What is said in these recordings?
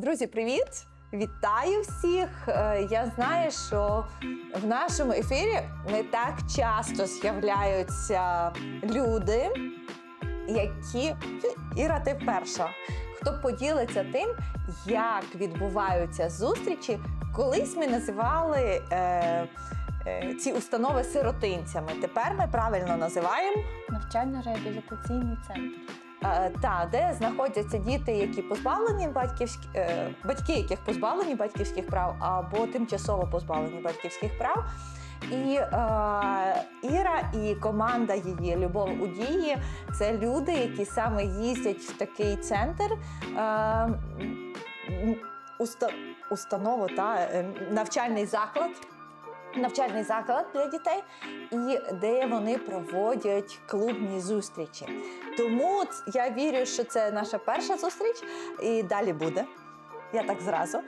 Друзі, привіт! Вітаю всіх! Е, Я знаю, що в нашому ефірі не так часто з'являються люди, які Іра, ти перша, хто поділиться тим, як відбуваються зустрічі. Колись ми називали е, е, ці установи сиротинцями. Тепер ми правильно називаємо Навчально-реабілітаційний центр. Та, де знаходяться діти, які позбавлені батьківські е, батьки, яких позбавлені батьківських прав або тимчасово позбавлені батьківських прав. І е, Іра і команда її Любов у дії це люди, які саме їздять в такий центр. Е, уста, установу та е, навчальний заклад. Навчальний заклад для дітей, і де вони проводять клубні зустрічі. Тому я вірю, що це наша перша зустріч, і далі буде. Я так зразу.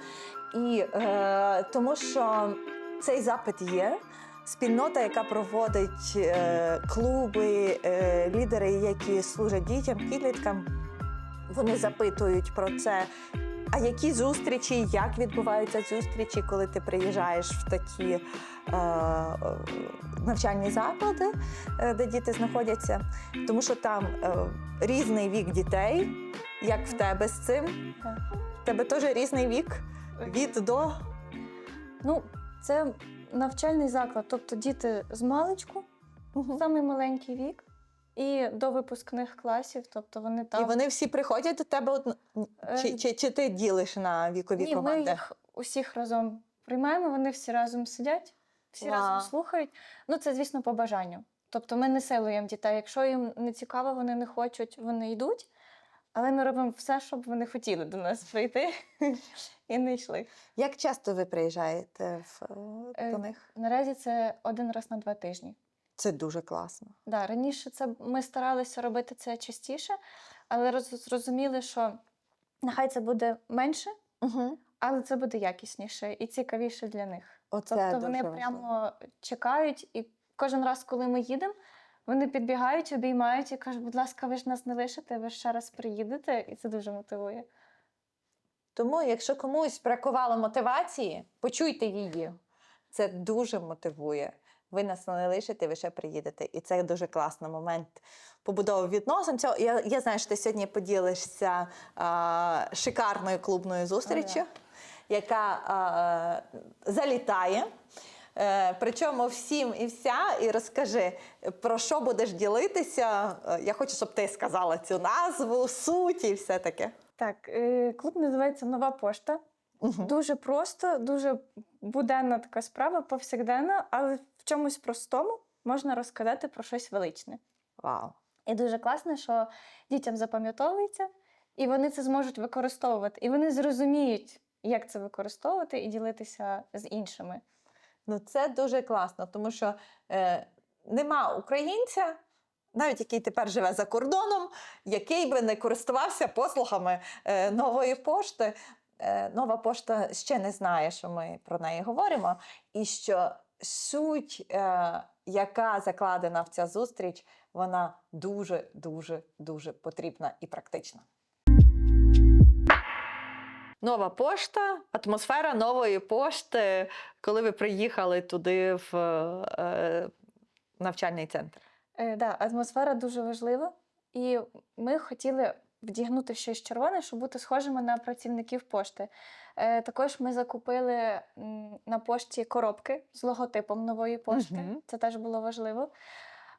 І е, тому що цей запит є. Спільнота, яка проводить е, клуби, е, лідери, які служать дітям, підліткам, вони запитують про це. А які зустрічі, як відбуваються зустрічі, коли ти приїжджаєш в такі е, навчальні заклади, е, де діти знаходяться? Тому що там е, різний вік дітей, як в тебе з цим. В тебе теж різний вік від до. Ну, це навчальний заклад, тобто діти з маличку, самий маленький вік, і до випускних класів, тобто вони там. І вони всі приходять до тебе одно... Е, чи, чи, чи ти ділиш на вікові Ні, ми їх усіх разом приймаємо, вони всі разом сидять, всі Вау. разом слухають. Ну, це, звісно, по бажанню. Тобто ми не силуємо дітей. Якщо їм не цікаво, вони не хочуть, вони йдуть. Але ми робимо все, щоб вони хотіли до нас прийти і не йшли. Як часто ви приїжджаєте в, е, Е, до них? Наразі це один раз на два тижні. Це дуже класно. Да, раніше це ми старалися робити це частіше, але роз- зрозуміли, що нехай це буде менше, Угу. але це буде якісніше і цікавіше для них. Оце тобто дуже вони важливо. прямо чекають, і кожен раз, коли ми їдемо, вони підбігають, обіймають і кажуть, будь ласка, ви ж нас не лишите, ви ж ще раз приїдете, і це дуже мотивує. Тому, якщо комусь бракувало мотивації, почуйте її. Це дуже мотивує. Ви нас не лишите, ви ще приїдете. І це дуже класний момент побудови відносин. Цього я, я знаю, що ти сьогодні поділишся а, шикарною клубною зустріччю, Ага. яка а, залітає. Е, причому всім і вся, і розкажи, про що будеш ділитися. Е, Я хочу, щоб ти сказала цю назву, суть і все таке. Так, е, клуб називається Нова пошта. Мгм. Дуже просто, дуже буденна така справа, повсякденна, але в чомусь простому можна розказати про щось величне. Вау. І дуже класно, що дітям запам'ятовується, і вони це зможуть використовувати. І вони зрозуміють, як це використовувати і ділитися з іншими. Ну, це дуже класно, тому що е, нема українця, навіть який тепер живе за кордоном, який би не користувався послугами е, нової пошти. Е, нова пошта ще не знає, що ми про неї говоримо, і що суть, е, яка закладена в ця зустріч, вона дуже, дуже, дуже потрібна і практична. Нова пошта, атмосфера нової пошти, коли ви приїхали туди в е, навчальний центр. Е, да, атмосфера дуже важлива, і ми хотіли вдягнути щось червоне, щоб бути схожими на працівників пошти. Е, також ми закупили на пошті коробки з логотипом нової пошти. Мгм. Це теж було важливо.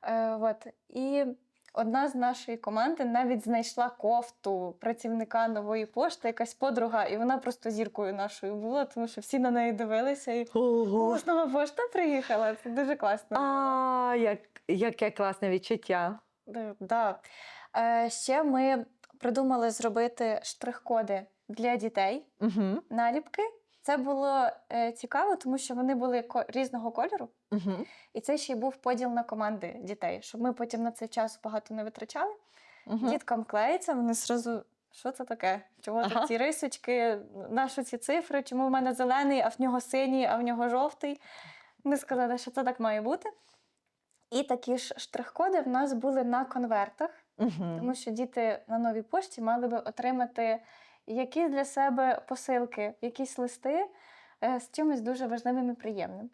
Е, от. І одна з нашої команди навіть знайшла кофту працівника нової пошти, якась подруга, і вона просто зіркою нашою була, тому що всі на неї дивилися. І Ого. Нова пошта приїхала. Це дуже класно. А, як, яке класне відчуття. Е, Да. Е, ще ми придумали зробити штрих-коди для дітей, Угу. наліпки. Це було е, цікаво, тому що вони були ко- різного кольору, Угу. і це ще й був поділ на команди дітей, щоб ми потім на цей час багато не витрачали. Угу. Діткам клеїться, вони зразу. Що це таке? Чого Ага. тут ці рисочки? Нащо ці цифри? Чому в мене зелений, а в нього синій, а в нього жовтий? Ми сказали, що це так має бути. І такі ж штрих-коди в нас були на конвертах. Угу. Тому що діти на новій пошті мали би отримати якісь для себе посилки, якісь листи е, з чимось дуже важливим і приємним.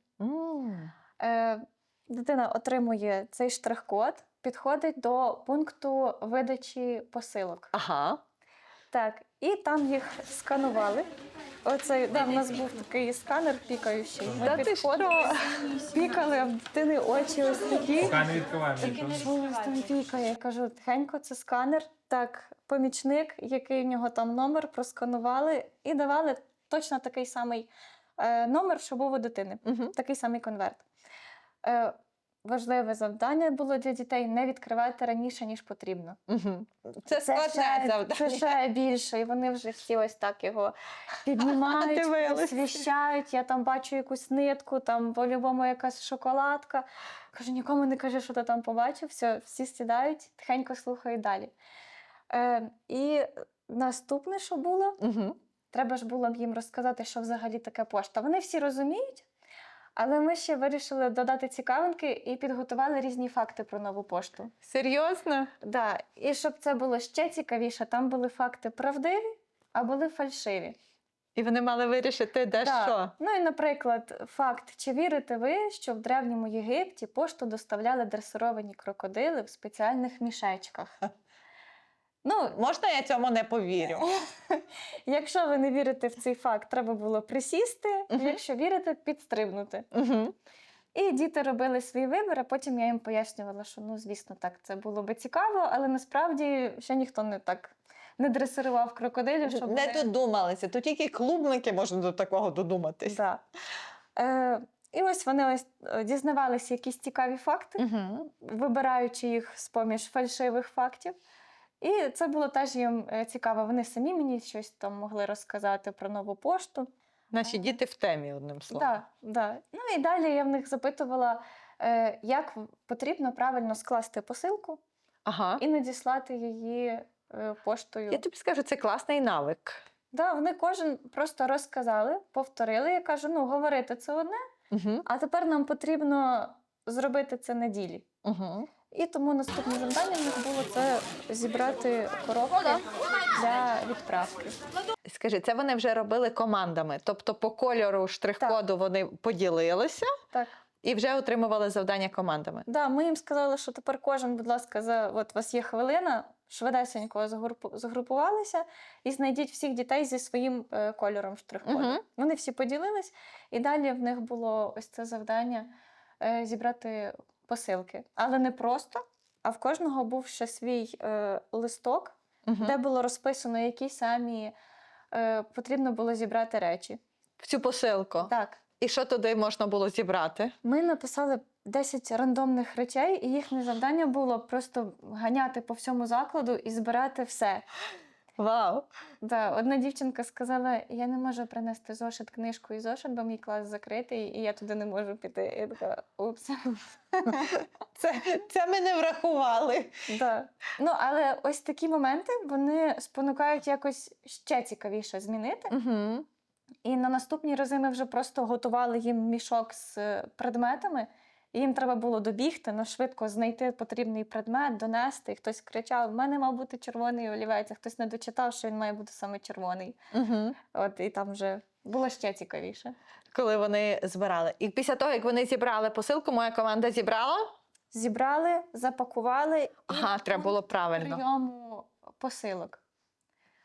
Е, Дитина отримує цей штрих-код, підходить до пункту видачі посилок. Ага. Так, і там їх сканували. Оцей, да, в нас був такий сканер пікаючий. Ми Та ти підходили, пікали, а в дитини очі ось такі. Поки не відкриваємо Що нічого. у там пікає? Я кажу, тихенько, це сканер. Так, помічник, який в нього там номер, просканували і давали точно такий самий е, номер, що був у дитини, такий самий конверт. Е, важливе завдання було для дітей не відкривати раніше, ніж потрібно. Мгм. Це складне ще, завдання. це ще більше, і вони вже всі ось так його піднімають, освіщають. Я там бачу якусь нитку, там по-любому якась шоколадка. Кажу, нікому не кажи, що ти там побачив. Все, всі сідають, тихенько слухають далі. Е, і наступне, що було, Мгм. треба ж було їм розказати, що взагалі таке пошта. Вони всі розуміють, але ми ще вирішили додати цікавинки і підготували різні факти про нову пошту. Серйозно? Да. І щоб це було ще цікавіше, там були факти правдиві, а були фальшиві. І вони мали вирішити, де Так. що. Ну і, наприклад, факт: чи вірите ви, що в древньому Єгипті пошту доставляли дресировані крокодили в спеціальних мішечках? Ну, Можна я цьому не повірю? якщо ви не вірите в цей факт, треба було присісти, Мгм. якщо вірите, підстрибнути. Угу. І діти робили свій вибір, а потім я їм пояснювала, що ну, звісно, так, це було би цікаво, але насправді ще ніхто не так не дресирував крокодилів, щоб Не вони- додумалися. Тут тільки клубники можуть до такого додуматись. Да. Е, і ось вони ось е, дізнавалися якісь цікаві факти, Угу. вибираючи їх з-поміж фальшивих фактів. І це було теж їм е, цікаво. Вони самі мені щось там могли розказати про нову пошту. Наші діти в темі, одним словом. Да, да. Ну і далі я в них запитувала, е, як потрібно правильно скласти посилку Ага. і надіслати її е, поштою. Я тобі скажу, це класний навик. Да, вони кожен просто розказали, повторили. Я кажу: ну, говорити це одне, Угу. а тепер нам потрібно зробити це на ділі. Угу. І тому наступне завдання в них було це зібрати коробки для відправки. Скажи, це вони вже робили командами. Тобто по кольору штрих-коду вони поділилися Так, і вже отримували завдання командами. да, ми їм сказали, що тепер кожен, будь ласка, за от у вас є хвилина, швидесенько загрупувалися і знайдіть всіх дітей зі своїм е, кольором штрих-коду. Мгм. Вони всі поділились, і далі в них було ось це завдання е, зібрати посилки. Але не просто, а в кожного був ще свій е, листок, Угу. де було розписано, які самі е, потрібно було зібрати речі. В цю посилку. Так, І що туди можна було зібрати? ми написали 10 рандомних речей, і їхнє завдання було просто ганяти по всьому закладу і збирати все. Вау! Да, одна дівчинка сказала: я не можу принести зошит, книжку і зошит, бо мій клас закритий, і я туди не можу піти. Я така, упс. Це, це ми не врахували. Да. Ну, але ось такі моменти вони спонукають якось ще цікавіше змінити. Угу. І на наступні рази ми вже просто готували їм мішок з е, предметами. І їм треба було добігти, ну, швидко знайти потрібний предмет, донести. І хтось кричав: в мене мав бути червоний олівець, а хтось не дочитав, що він має бути саме червоний. Угу. От і там вже було ще цікавіше. Коли вони збирали. І після того, як вони зібрали посилку, моя команда зібрала. Зібрали, запакували і треба було правильно. прийому посилок.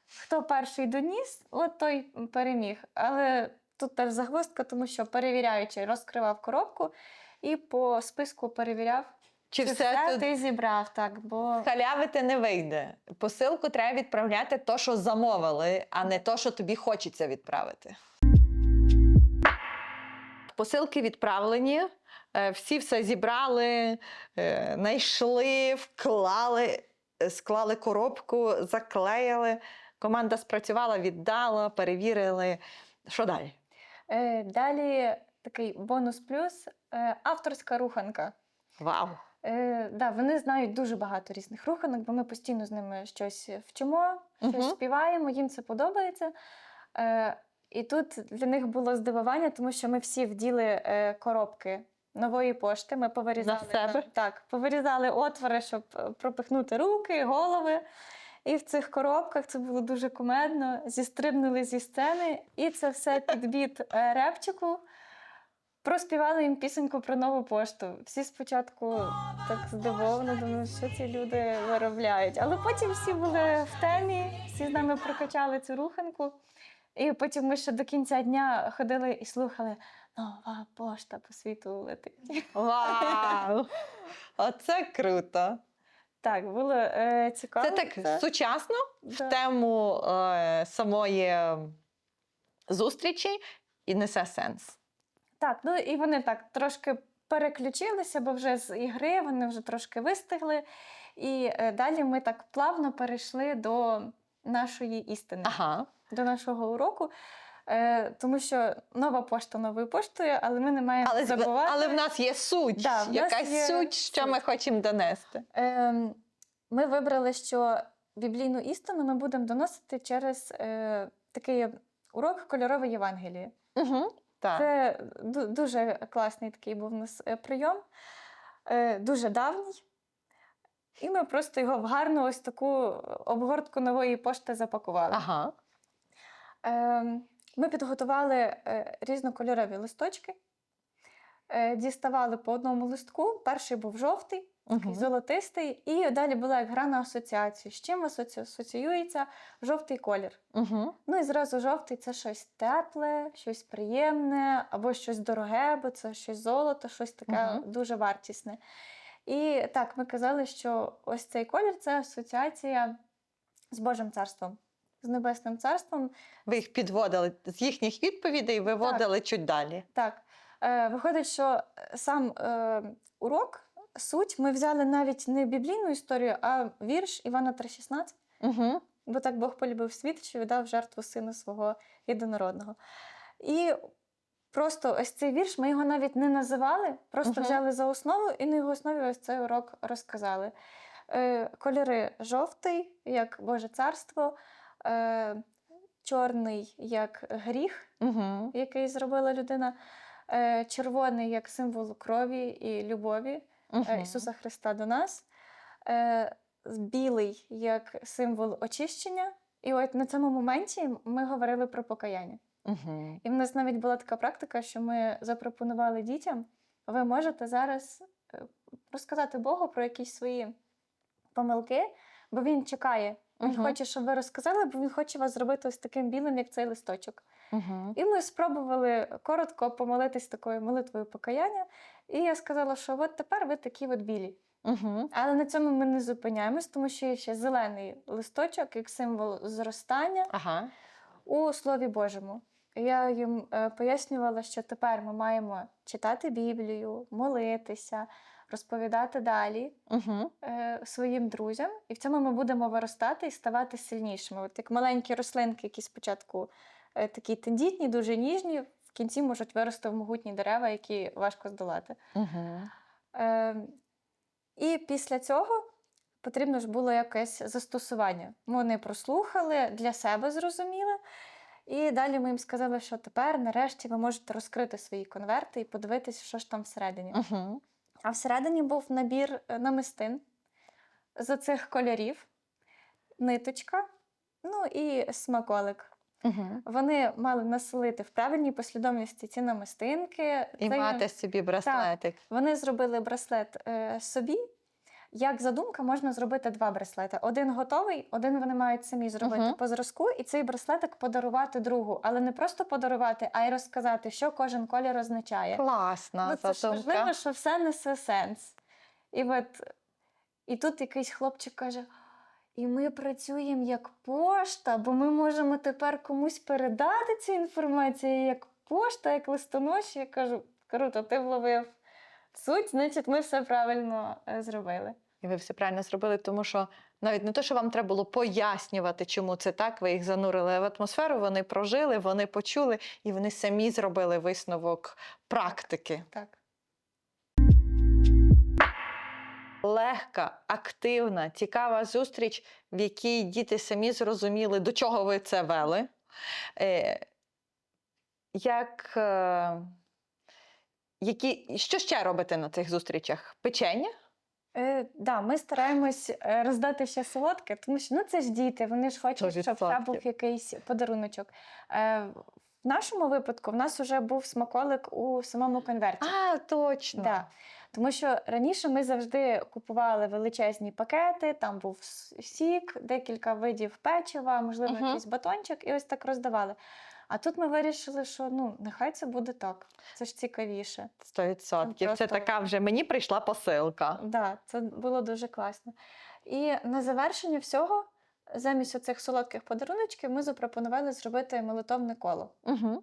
Хто перший доніс, от той переміг. Але тут теж загвоздка, тому що перевіряючий розкривав коробку і по списку перевіряв, Чи чи все тут ти зібрав, так, бо халявити не вийде? Посилку треба відправляти то, що замовили, а не то, що тобі хочеться відправити. Посилки відправлені, е, всі все зібрали, е, знайшли, вклали, е, склали коробку, заклеїли. Команда спрацювала, віддала, перевірили. Що далі? е, далі такий бонус плюс е, авторська руханка. Вау! Е, да, вони знають дуже багато різних руханок, бо ми постійно з ними щось вчимо, щось Мгм. співаємо, їм це подобається. Е, і тут для них було здивування, тому що ми всі вділи е, коробки нової пошти. Ми повирізали себе? там- так, повирізали отвори, щоб е, пропихнути руки, голови. І в цих коробках це було дуже кумедно. Зістрибнули зі сцени, і це все під біт е, репчику. Проспівали їм пісеньку про нову пошту. Всі спочатку так здивовано, думали, що ці люди виробляють. Але потім всі були в темі, всі з нами прокачали цю руханку. І потім ми ще до кінця дня ходили і слухали нова пошта по світу летить. Вау! Оце круто. Так, було е, цікаво. Це так сучасно да. в тему е, самої зустрічі і несе сенс. Так, ну і вони так трошки переключилися, бо вже з ігри вони вже трошки вистигли. І е, далі ми так плавно перейшли до нашої істини, Ага. до нашого уроку. Е, тому що нова пошта новою поштою, але ми не маємо Але, забувати. але в нас є суть, Да, нас якась є суть, що ми хочемо донести. Ем, ми вибрали, що біблійну істину ми будемо доносити через е, такий урок кольорове Євангеліє. Угу. Так. Це дуже класний такий був у нас е, прийом, е, дуже давній. І ми просто його в гарну ось таку обгортку нової пошти запакували. Ага. Ем, Ми підготували е, різнокольорові листочки, е, діставали по одному листку. Перший був жовтий, Угу. золотистий, і далі була як гра на асоціацію. З чим асоціюється жовтий колір. Угу. Ну і зразу жовтий це щось тепле, щось приємне, або щось дороге, бо це щось золото, щось таке Мгм. дуже вартісне. І так, ми казали, що ось цей колір це асоціація з Божим царством, з Небесним царством. Ви їх підводили з їхніх відповідей, виводили чуть далі. Так, е, виходить, що сам е, урок, суть, ми взяли навіть не біблійну історію, а вірш Івана 3,16. Угу. Бо так Бог полюбив світ, що віддав жертву сина свого єдинородного. І просто ось цей вірш, ми його навіть не називали, просто Мгм. взяли за основу і на його основі ось цей урок розказали. Е, кольори жовтий, як Боже царство, е, чорний як гріх, Угу. який зробила людина, е, червоний як символ крові і любові. Е, Ісуса Христа до нас, е, білий як символ очищення. І от на цьому моменті ми говорили про покаяння. Угу. І в нас навіть була така практика, що ми запропонували дітям: ви можете зараз е, розказати Богу про якісь свої помилки, бо він чекає. Він Мгм. хоче, щоб ви розказали, бо він хоче вас зробити ось таким білим, як цей листочок. Угу. І ми спробували коротко помолитись такою молитвою покаяння. І я сказала, що от тепер ви такі от білі. Угу. Але на цьому ми не зупиняємось, тому що є ще зелений листочок як символ зростання Ага. у Слові Божому. Я їм е, пояснювала, що тепер ми маємо читати Біблію, молитися, розповідати далі Угу. своїм друзям, і в цьому ми будемо виростати і ставати сильнішими. От як маленькі рослинки, які спочатку е, такі тендітні, дуже ніжні, кінці можуть вирости в могутні дерева, які важко здолати. Угу. Е, і після цього потрібно ж було якесь застосування. Ми Вони прослухали, для себе зрозуміли. І далі ми їм сказали, що тепер, нарешті, ви можете розкрити свої конверти і подивитися, що ж там всередині. Угу. А всередині був набір е, намистин з цих кольорів, ниточка, ну і смаколик. Угу. Вони мали населити в правильній послідовності ці намистинки. І Це їм- мати собі браслетик. Вони зробили браслет е, собі. Як задумка, можна зробити два браслети. Один готовий, один вони мають самі зробити Мгм. по зразку, і цей браслетик подарувати другу. Але не просто подарувати, а й розказати, що кожен колір означає. Класна Ну, це ж важливо, що все несе сенс. І от і тут якийсь хлопчик каже: і ми працюємо як пошта, бо ми можемо тепер комусь передати цю інформацію як пошта, як листоноші. Я кажу, круто, ти вловив суть, значить, ми все правильно е, зробили. І ви все правильно зробили, тому що навіть не те, що вам треба було пояснювати, чому це так, ви їх занурили в атмосферу, вони прожили, вони почули, і вони самі зробили висновок практики. Так. Легка, активна, цікава зустріч, в якій діти самі зрозуміли, до чого ви це вели. Е, як, е, які, що ще робите на цих зустрічах? Печення? Е, да, ми стараємось е, роздати ще солодке, тому що ну це ж діти, вони ж хочуть, щоб 100%. був якийсь подаруночок. Е, в нашому випадку в нас вже був смаколик у самому конверті. А, точно. Да. Тому що раніше ми завжди купували величезні пакети, там був сік, декілька видів печива, можливо, Мгм. якийсь батончик, і ось так роздавали. А тут ми вирішили, що ну нехай це буде так. Це ж цікавіше. Сто відсотків. Це така вже мені прийшла посилка. Да, це було дуже класно. І на завершення всього, замість оцих солодких подаруночків, ми запропонували зробити молитовне коло. Угу.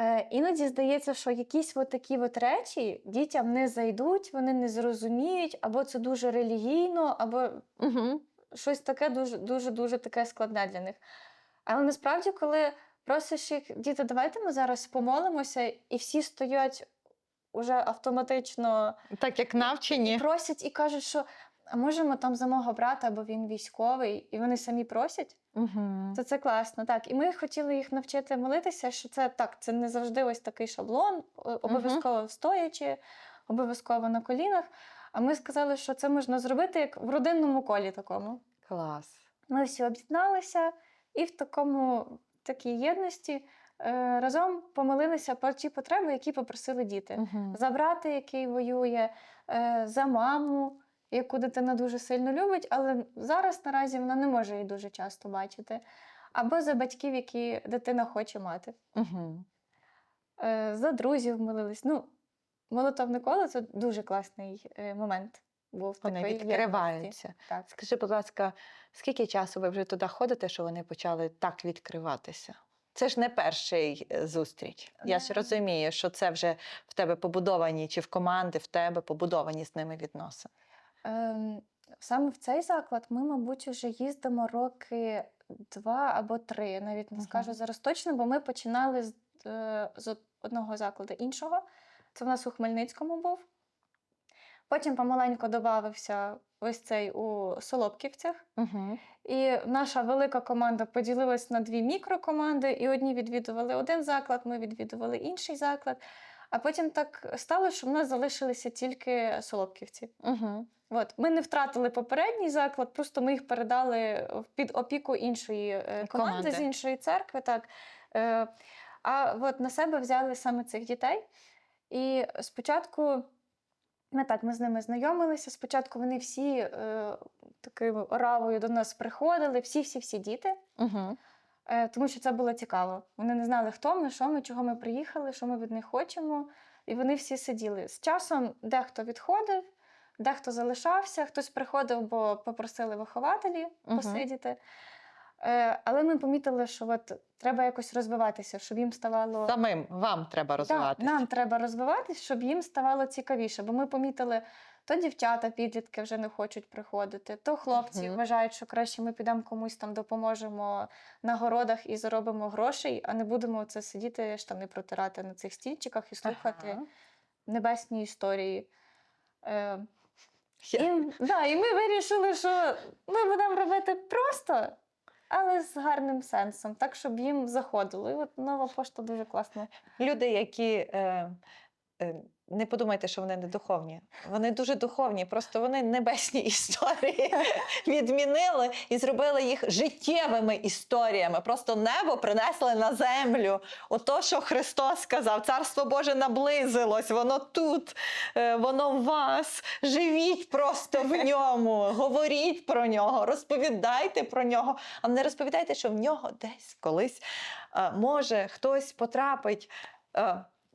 Е, іноді здається, що якісь от такі от речі дітям не зайдуть, вони не зрозуміють, або це дуже релігійно, або Угу. щось таке дуже дуже дуже таке складне для них. Але насправді, коли просиш їх, діти, давайте ми зараз помолимося, і всі стоять уже автоматично Так як і навчені. просять і кажуть, що а можемо там за мого брата, бо він військовий, і вони самі просять, Угу. то це класно. Так, і ми хотіли їх навчити молитися, що це так, це не завжди ось такий шаблон, обов'язково стоячи, обов'язково на колінах. А ми сказали, що це можна зробити як в родинному колі такому. Клас. Ми всі об'єдналися і в такому такій єдності е, разом помолилися про ті потреби, які попросили діти. Угу. За брата, який воює, е, за маму, яку дитина дуже сильно любить, але зараз наразі вона не може її дуже часто бачити. Або за батьків, які дитина хоче мати. Угу. За друзів молились. Ну, молитовне коло це дуже класний е, момент. Був Вони єдності. відкриваються. Так. Скажи, будь ласка, скільки часу ви вже туди ходите, що вони почали так відкриватися? Це ж не перший е, зустріч. Я ж розумію, що це вже в тебе побудовані, чи в команди в тебе побудовані з ними відносини. Ем, саме в цей заклад ми, мабуть, вже їздимо роки два або три. Я навіть не скажу зараз точно, бо ми починали з, е, з одного закладу іншого. Це в нас у Хмельницькому був. Потім помаленько додався ось цей у Солопківцях. Угу. І наша велика команда поділилась на дві мікрокоманди, і одні відвідували один заклад, ми відвідували інший заклад. А потім так стало, що в нас залишилися тільки Солопківці. Угу. От, ми не втратили попередній заклад, просто ми їх передали під опіку іншої е, команди, Команди. з іншої церкви. Так. Е, а от на себе взяли саме цих дітей. І спочатку ми так, ми з ними знайомилися. Спочатку вони всі е, такою оравою до нас приходили, всі-всі-всі діти. Угу. Е, тому що це було цікаво. Вони не знали, хто ми, що ми, чого ми приїхали, що ми від них хочемо. І вони всі сиділи. З часом дехто відходив, дехто залишався, хтось приходив, бо попросили вихователі посидіти. Е, але ми помітили, що от треба якось розвиватися, щоб їм ставало. Самим вам треба Так, розвиватися. нам треба розвиватися, щоб їм ставало цікавіше. Бо ми помітили, то дівчата, підлітки вже не хочуть приходити, то хлопці Мгм. вважають, що краще ми підемо комусь там допоможемо на городах і заробимо грошей, а не будемо це сидіти, штани протирати на цих стільчиках і слухати Ага. небесні історії. Е, і, да, і ми вирішили, що ми будемо робити просто, але з гарним сенсом, так, щоб їм заходило. І от нова пошта дуже класна. Люди, які е, не подумайте, що вони не духовні. Вони дуже духовні, просто вони небесні історії відмінили і зробили їх життєвими історіями. Просто небо принесли на землю. Ото, що Христос сказав, Царство Боже наблизилось, воно тут, е, воно в вас. Живіть просто в ньому, говоріть про нього, розповідайте про нього, а не розповідайте, що в нього десь колись е, може хтось потрапить.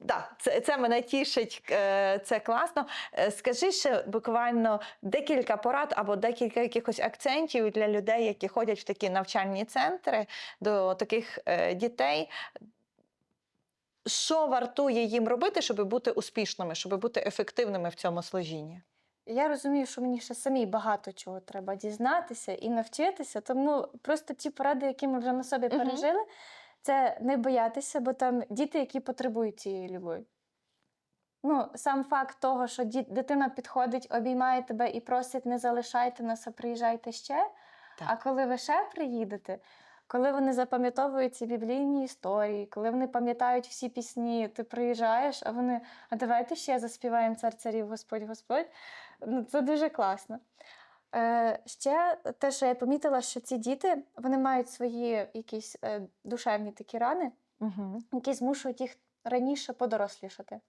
Да, це, це мене тішить, е, це класно. Е, Скажи ще буквально декілька порад або декілька якихось акцентів для людей, які ходять в такі навчальні центри до таких е, дітей. Що вартує їм робити, щоб бути успішними, щоб бути ефективними в цьому служінні? Я розумію, що мені ще самій багато чого треба дізнатися і навчитися, тому просто ті поради, які ми вже на собі пережили, це не боятися, бо там діти, які потребують цієї любові. Ну, сам факт того, що дитина підходить, обіймає тебе і просить, не залишайте нас, а приїжджайте ще. Так. А коли ви ще приїдете, коли вони запам'ятовують ці біблійні історії, коли вони пам'ятають всі пісні, ти приїжджаєш, а вони, а давайте ще заспіваємо цар царів Господь Господь. Ну, це дуже класно. Е, ще те, що я помітила, що ці діти вони мають свої якісь е, душевні такі рани, Угу. які змушують їх раніше подорослішати.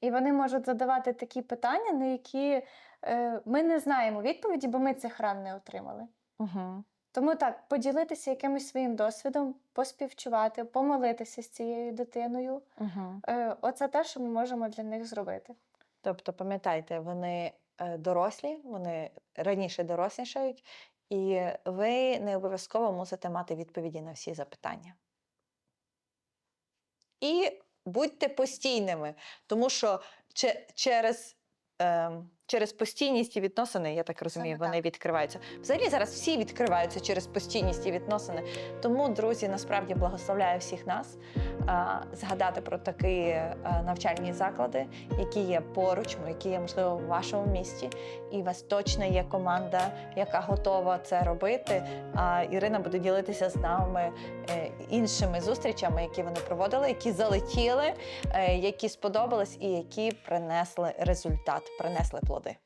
І вони можуть задавати такі питання, на які е, ми не знаємо відповіді, бо ми цих ран не отримали. Угу. Тому так, поділитися якимось своїм досвідом, поспівчувати, помолитися з цією дитиною. Угу. Е, оце те, що ми можемо для них зробити. Тобто, пам'ятайте, вони дорослі, вони раніше дорослішають, і ви не обов'язково мусите мати відповіді на всі запитання. І будьте постійними, тому що через, ем, через постійність і відносини, я так розумію, Саме вони відкриваються. Взагалі зараз всі відкриваються через постійність і відносини. Тому, друзі, насправді благословляю всіх нас а, згадати про такі е, навчальні заклади, які є поруч, ну, які є, можливо, в вашому місті. І у вас точно є команда, яка готова це робити. А Ірина буде ділитися з нами е, іншими зустрічами, які вони проводили, які залетіли, е, які сподобались і які принесли результат, принесли det.